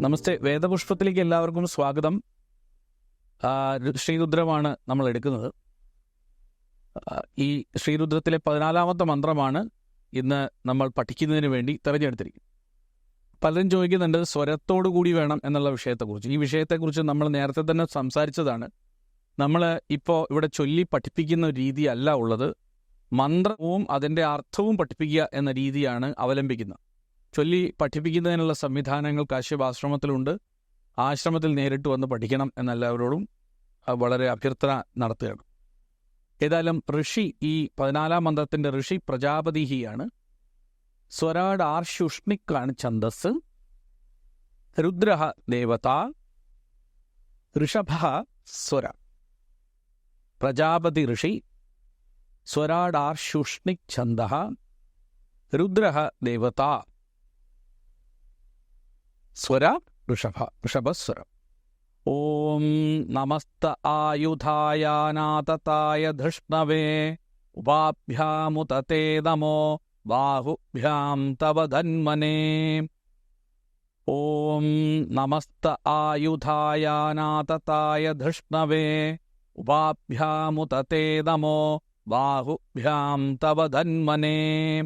നമസ്തേ. വേദപുഷ്പത്തിലേക്ക് എല്ലാവർക്കും സ്വാഗതം. ശ്രീരുദ്രമാണ് നമ്മൾ എടുക്കുന്നത്. ഈ ശ്രീരുദ്രത്തിലെ പതിനാലാമത്തെ മന്ത്രമാണ് ഇന്ന് നമ്മൾ പഠിക്കുന്നതിന് വേണ്ടി തിരഞ്ഞെടുത്തിരിക്കുന്നത്. പലരും ചോദിക്കുന്നുണ്ട് സ്വരത്തോടു കൂടി വേണം എന്നുള്ള വിഷയത്തെക്കുറിച്ച്. ഈ വിഷയത്തെക്കുറിച്ച് നമ്മൾ നേരത്തെ തന്നെ സംസാരിച്ചതാണ്. നമ്മൾ ഇപ്പോൾ ഇവിടെ ചൊല്ലി പഠിപ്പിക്കുന്ന രീതി രീതിയല്ല ഉള്ളത്. മന്ത്രവും അതിന്റെ അർത്ഥവും പഠിപ്പിക്കുക എന്ന രീതിയാണ് അവലംബിക്കുന്നത്. ചൊല്ലി പഠിപ്പിക്കുന്നതിനുള്ള സംവിധാനങ്ങൾ കാശ്യപ ആശ്രമത്തിലുണ്ട്. ആശ്രമത്തിൽ നേരിട്ട് വന്ന് പഠിക്കണം എന്നെല്ലാവരോടും വളരെ അഭ്യർത്ഥന നടത്തുകയാണ്. ഏതായാലും ഋഷി ഈ പതിനാലാം മന്ത്രത്തിന്റെ ഋഷി പ്രജാപതിഹിയാണ് സ്വരാട് ആർഷുഷ്ണിക്കാണ് ഛന്ദസ്. രുദ്ര ദേവത. ഋഷഭ സ്വര. പ്രജാപതി ഋഷി. സ്വരാട് ആർഷുഷ്ണിക് ഛന്ദ രുദ്ര ദേവത. സ്വര? ഋഷഭ ഋഷഭസ്വരം ഓം നമസ്ത ആയുധായാനാതതായ ധൃഷ്ണവേ. ഉപാഭ്യാമുതേ നമോ. ബാഹുഭ്യാം തവ ധന്മനേ. ഓം നമസ്ത ആയുധായാനാതതായ ധൃഷ്ണവേ. ഉപാഭ്യാമുതേ നമോ. ബാഹുഭ്യാം തവ ധന്മനേ.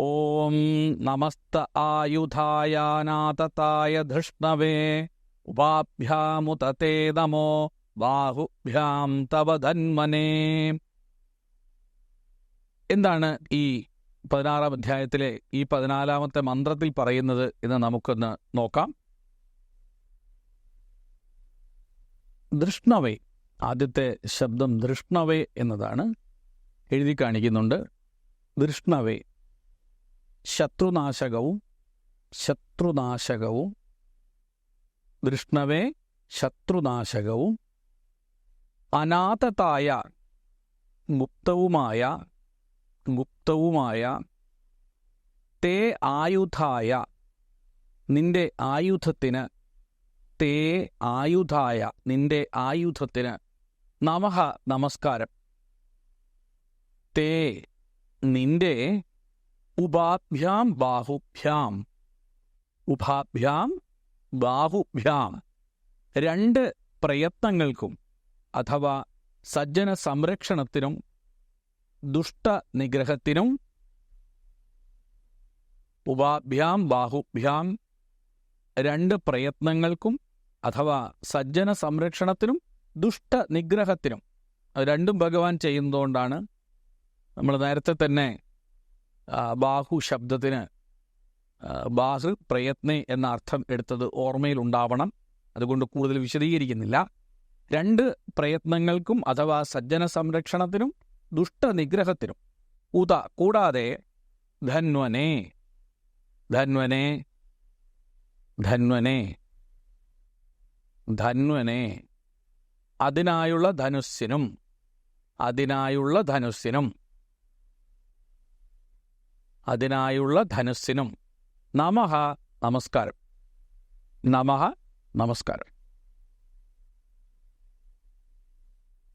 ഓം നമസ്ത ആയുധായാനാതതായ ധൃഷ്ണവേ. ഉപാഭ്യാമുതേ നമോ. ബാഹുഭ്യാം തവ ധന്മനേ. എന്താണ് ഈ പതിനാറാം അധ്യായത്തിലെ ഈ പതിനാലാമത്തെ മന്ത്രത്തിൽ പറയുന്നത് എന്ന് നമുക്കൊന്ന് നോക്കാം. ദൃഷ്ണവേ ആദ്യത്തെ ശബ്ദം ദൃഷ്ണവേ എന്നതാണ്. എഴുതി കാണിക്കുന്നുണ്ട്. ദൃഷ്ണവേ ശത്രുനാശകവും ശത്രുനാശകവും. ദൃഷ്ണവേ ശത്രുനാശകവും. അനാഥതായ മുക്തവുമായ മുക്തവുമായ തേ ആയുധായ നിന്റെ ആയുധത്തിന്. തേ ആയുധായ നിന്റെ ആയുധത്തിന്. നമഹ നമസ്കാരം. തേ നിന്റെ ഉപാഭ്യാം ബാഹുഭ്യാം. ഉപാഭ്യാം ബാഹുഭ്യാം. രണ്ട് പ്രയത്നങ്ങൾക്കും അഥവാ സജ്ജന സംരക്ഷണത്തിനും ദുഷ്ടനിഗ്രഹത്തിനും ഉപാഭ്യാം ബാഹുഭ്യാം രണ്ട് പ്രയത്നങ്ങൾക്കും അഥവാ സജ്ജന സംരക്ഷണത്തിനും ദുഷ്ടനിഗ്രഹത്തിനും. രണ്ടും ഭഗവാൻ ചെയ്യുന്നതുകൊണ്ടാണ് നമ്മൾ നേരത്തെ തന്നെ ബാഹു ശബ്ദത്തിന് ബാഹു പ്രയത്നെ എന്ന അർത്ഥം എടുത്തത് ഓർമ്മയിൽ ഉണ്ടാവണം അതുകൊണ്ട് കൂടുതൽ വിശദീകരിക്കുന്നില്ല. രണ്ട് പ്രയത്നങ്ങൾക്കും അഥവാ സജ്ജന സംരക്ഷണത്തിനും ദുഷ്ടനിഗ്രഹത്തിനും ഉത കൂടാതെ ധന്വനെ ധന്വനെ ധന്വനെ ധന്വനെ അതിനായുള്ള ധനുസ്സിനും അതിനായുള്ള ധനുസ്സിനും അതിനായുള്ള ധനുസ്സിനും നമഹ നമസ്കാരം. നമഹ നമസ്കാരം.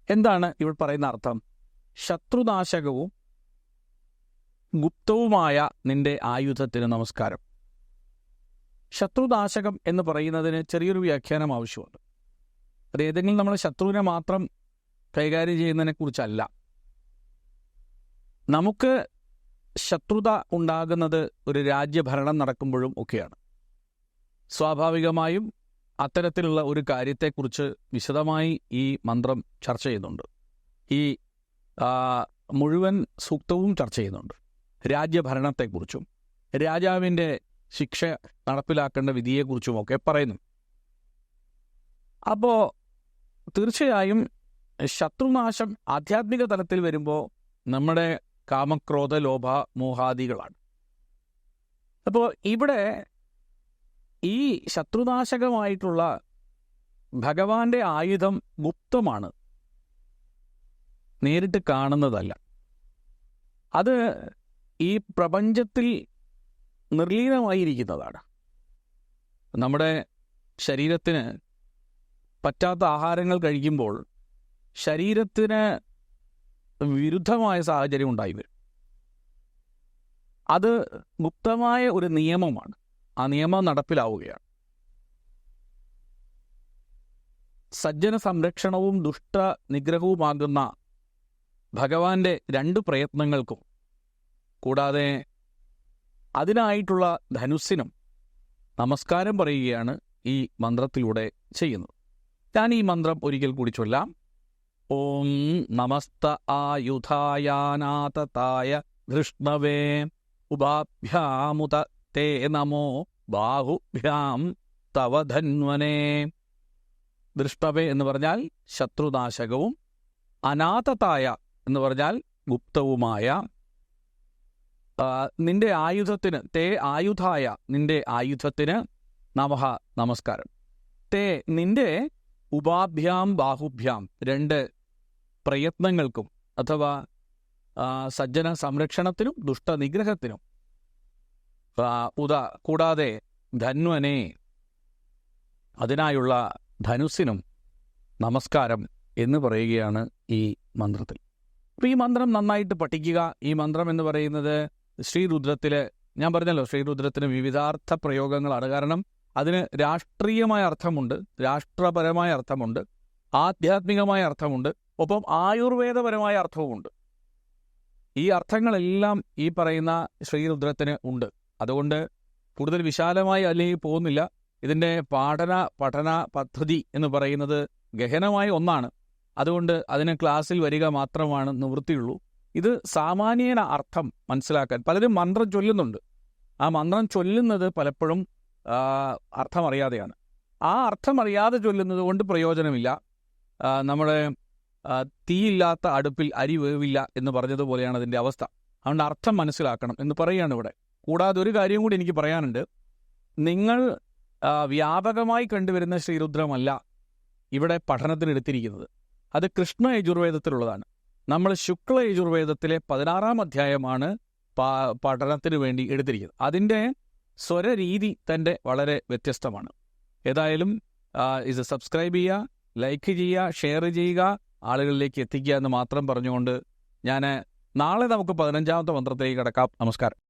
എന്താണ് ഇവിടെ പറയുന്ന അർത്ഥം? ശത്രുനാശകവും ഗുപ്തവുമായ നിന്റെ ആയുധത്തിന് നമസ്കാരം. ശത്രുനാശകം എന്ന് പറയുന്നതിന് ചെറിയൊരു വ്യാഖ്യാനം ആവശ്യമുണ്ട്. അത് ഏതെങ്കിലും നമ്മൾ ശത്രുവിനെ മാത്രം കൈകാര്യം ചെയ്യുന്നതിനെ കുറിച്ചല്ല. നമുക്ക് ശത്രുത ഉണ്ടാകുന്നത് ഒരു രാജ്യഭരണം നടക്കുമ്പോഴും ഒക്കെയാണ്. സ്വാഭാവികമായും അത്തരത്തിലുള്ള ഒരു കാര്യത്തെക്കുറിച്ച് വിശദമായി ഈ മന്ത്രം ചർച്ച ചെയ്യുന്നുണ്ട്. ഈ മുഴുവൻ സൂക്തവും ചർച്ച ചെയ്യുന്നുണ്ട്. രാജ്യഭരണത്തെക്കുറിച്ചും രാജാവിന്റെ ശിക്ഷ നടപ്പിലാക്കേണ്ട വിധിയെക്കുറിച്ചുമൊക്കെ പറയുന്നു. അപ്പോൾ തീർച്ചയായും ശത്രുനാശം ആധ്യാത്മിക തലത്തിൽ വരുമ്പോൾ നമ്മുടെ കാമക്രോധ ലോഭ മോഹാദികളാണ്. അപ്പോൾ ഇവിടെ ഈ ശത്രുനാശകമായിട്ടുള്ള ഭഗവാന്റെ ആയുധം ഗുപ്തമാണ്. നേരിട്ട് കാണുന്നതല്ല. അത് ഈ പ്രപഞ്ചത്തിൽ നിർലീനമായിരിക്കുന്നതാണ്. നമ്മുടെ ശരീരത്തിന് പറ്റാത്ത ആഹാരങ്ങൾ കഴിക്കുമ്പോൾ ശരീരത്തിന് വിരുദ്ധമായ സാഹചര്യം ഉണ്ടായി വരും. അത് ഗുപ്തമായ ഒരു നിയമമാണ്. ആ നിയമം നടപ്പിലാവുകയാണ്. സജ്ജന സംരക്ഷണവും ദുഷ്ട നിഗ്രഹവുമാകുന്ന ഭഗവാന്റെ രണ്ട് പ്രയത്നങ്ങൾക്കും കൂടാതെ അതിനായിട്ടുള്ള ധനുസ്സിനും നമസ്കാരം പറയുകയാണ് ഈ മന്ത്രത്തിലൂടെ ചെയ്യുന്നത്. ഞാൻ ഈ മന്ത്രം ഒരിക്കൽ കൂടി ചൊല്ലാം. ഓം നമസ്ത ആയുധായാനാതതായ ധൃഷ്ണവേ ഉപാഭ്യാമുത തേ നമോ ബാഹുഭ്യാം തവ ധന്വനേ. ദൃഷ്ടവേ എന്ന് പറഞ്ഞാൽ ശത്രുനാശകവും അനാഥതായ എന്ന് പറഞ്ഞാൽ ഗുപ്തവുമായ നിന്റെ ആയുധത്തിന് തേ ആയുധായ നിന്റെ ആയുധത്തിന് നമഹ നമസ്കാരം. തേ നിന്റെ ഉപാഭ്യാം ബാഹുഭ്യാം രണ്ട് പ്രയത്നങ്ങൾക്കും അഥവാ സജ്ജന സംരക്ഷണത്തിനും ദുഷ്ടനിഗ്രഹത്തിനും ഉദാ കൂടാതെ ധന്വനെ അതിനായുള്ള ധനുസിനും നമസ്കാരം എന്ന് പറയുകയാണ് ഈ മന്ത്രത്തിൽ. അപ്പോൾ ഈ മന്ത്രം നന്നായിട്ട് പഠിക്കുക. ഈ മന്ത്രം എന്ന് പറയുന്നത് ശ്രീരുദ്രത്തിലെ ഞാൻ പറഞ്ഞല്ലോ ശ്രീരുദ്രത്തിന് വിവിധാർത്ഥ പ്രയോഗങ്ങളാണ് കാരണം അതിന് രാഷ്ട്രീയമായ അർത്ഥമുണ്ട് രാഷ്ട്രപരമായ അർത്ഥമുണ്ട് ആധ്യാത്മികമായ അർത്ഥമുണ്ട്. ഒപ്പം ആയുർവേദപരമായ അർത്ഥവുമുണ്ട് ഈ അർത്ഥങ്ങളെല്ലാം ഈ പറയുന്ന ശ്രീരുദ്രത്തിന് ഉണ്ട്. അതുകൊണ്ട് കൂടുതൽ വിശാലമായി അല്ലെങ്കിൽ പോകുന്നില്ല. ഇതിന്റെ പാഠന പഠന പദ്ധതി എന്ന് പറയുന്നത് ഗഹനമായ ഒന്നാണ്. അതുകൊണ്ട് അതിന് ക്ലാസ്സിൽ വരിക മാത്രമാണ് നിവൃത്തിയുള്ളൂ. ഇത് സാമാന്യേന അർത്ഥം മനസ്സിലാക്കാൻ പലരും മന്ത്രം ചൊല്ലുന്നുണ്ട്. ആ മന്ത്രം ചൊല്ലുന്നത് പലപ്പോഴും അർത്ഥമറിയാതെയാണ്. ആ അർത്ഥമറിയാതെ ചൊല്ലുന്നത് കൊണ്ട് പ്രയോജനമില്ല. നമ്മുടെ തീയില്ലാത്ത അടുപ്പിൽ അരി വേവില്ല എന്ന് പറഞ്ഞതുപോലെയാണ് അതിന്റെ അവസ്ഥ. അതുകൊണ്ട് അർത്ഥം മനസ്സിലാക്കണം എന്ന് പറയുകയാണ് ഇവിടെ. കൂടാതെ ഒരു കാര്യം കൂടി എനിക്ക് പറയാനുണ്ട്. നിങ്ങൾ വ്യാപകമായി കണ്ടുവരുന്ന ശ്രീരുദ്രമല്ല ഇവിടെ പഠനത്തിനെടുത്തിരിക്കുന്നത് അത് കൃഷ്ണ യജുർവേദത്തിലുള്ളതാണ്. നമ്മൾ ശുക്ല യജുർവേദത്തിലെ പതിനാറാം അധ്യായമാണ് പഠനത്തിന് വേണ്ടി എടുത്തിരിക്കുന്നത്. അതിന്റെ സ്വരരീതി തന്നെ വളരെ വ്യത്യസ്തമാണ്. ഏതായാലും ഇത് സബ്സ്ക്രൈബ് ചെയ്യുക ലൈക്ക് ചെയ്യുക ഷെയർ ചെയ്യുക ആളുകളിലേക്ക് എത്തിക്കുക എന്ന് മാത്രം പറഞ്ഞുകൊണ്ട് ഞാൻ നാളെ നമുക്ക് പതിനഞ്ചാമത്തെ മന്ത്രത്തിലേക്ക് കിടക്കാം. നമസ്കാരം.